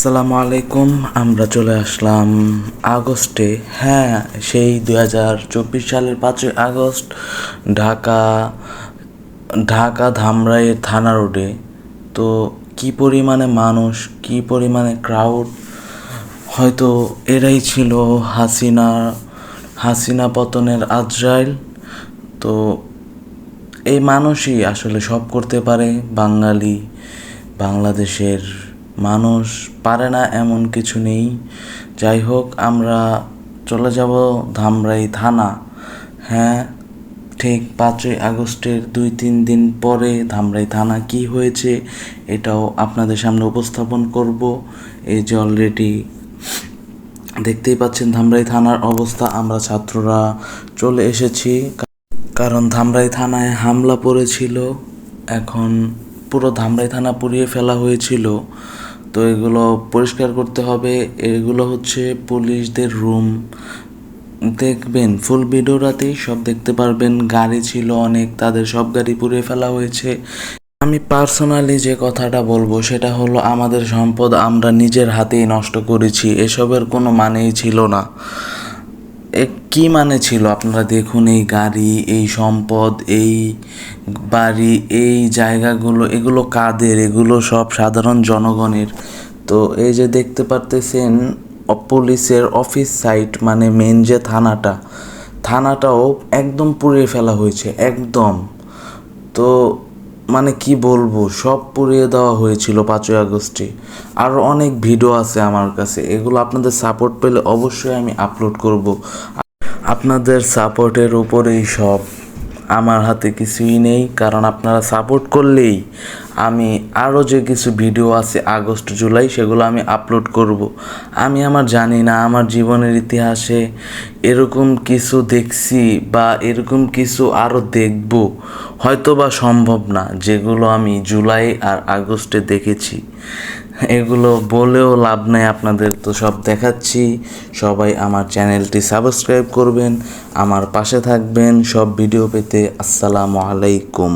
আসসালামু আলাইকুম, আমরা চলে আসলাম আগস্টে। হ্যাঁ সেই দুই হাজার চব্বিশ সালের পাঁচই আগস্ট ঢাকা ঢাকা ধামরাইয়ের থানা রোডে। তো কি পরিমাণে মানুষ, কি পরিমাণে ক্রাউড হয়তো এরাই ছিল হাসিনা হাসিনা পতনের আজরাইল। তো এই মানুষই আসলে সব করতে পারে, বাঙালি, বাংলাদেশের মানুষ পারে না এমন কিছু নেই। যাই হোক আমরা চলে যাব ধামরাই থানা। হ্যাঁ ঠিক পাঁচই আগস্টের দুই তিন দিন পরে ধামরাই থানা কি হয়েছে এটাও আপনাদের সামনে উপস্থাপন করব। এই যে অলরেডি দেখতেই পাচ্ছেন ধামরাই থানার অবস্থা, আমরা ছাত্ররা চলে এসেছি। কারণ ধামরাই থানায় হামলা পড়েছিল, এখন পুরো ধামরাই থানা পুড়িয়ে ফেলা হয়েছিল। তো এগুলো পরিষ্কার করতে হবে। এগুলো হচ্ছে পুলিশদের রুম দেখবেন ফুল ভিডিওটাতেই সব দেখতে পারবেন। গাড়ি ছিল অনেক, তাদের সব গাড়ি পুড়িয়ে ফেলা হয়েছে। আমি পার্সোনালি যে কথাটা বলব, সেটা হলো আমাদের সম্পদ আমরা নিজের হাতেই নষ্ট করেছি। এসবের কোনো মানেই ছিল না। কি মানে ছিল? আপনারা দেখুন এই গাড়ি, এই সম্পদ, এই বাড়ি, এই জায়গাগুলো, এগুলো কাদের? এগুলো সব সাধারণ জনগণের। তো এই যে দেখতে পারতেছেন পুলিশের অফিস সাইট মানে মেন যে থানাটা, থানাটাও একদম পুড়িয়ে ফেলা হয়েছে, একদম। তো মানে কি বলব, সব পুড়িয়ে দেওয়া হয়েছিল পাঁচই আগস্টে। আরও অনেক ভিডিও আছে আমার কাছে, এগুলো আপনাদের সাপোর্ট পেলে অবশ্যই আমি আপলোড করব। আপনাদের সাপোর্টের উপরেই সব। আমার হাতে কিছুই নেই, কারণ আপনারা সাপোর্ট করলেই আমি আরও যে কিছু ভিডিও আছে, আগস্ট, জুলাই, সেগুলো আমি আপলোড করব। আমি আমার জানি না, আমার জীবনের ইতিহাসে এরকম কিছু দেখছি বা এরকম কিছু আরও দেখব। হয়তো বা সম্ভব না, যেগুলো আমি জুলাই আর আগস্টে দেখেছি। এগুলো বলেও লাভ নেই আপনাদের, তো সব দেখাচ্ছি। সবাই আমার চ্যানেলটি সাবস্ক্রাইব করবেন, আমার পাশে থাকবেন। সব ভিডিও পেতে আসসালামু আলাইকুম।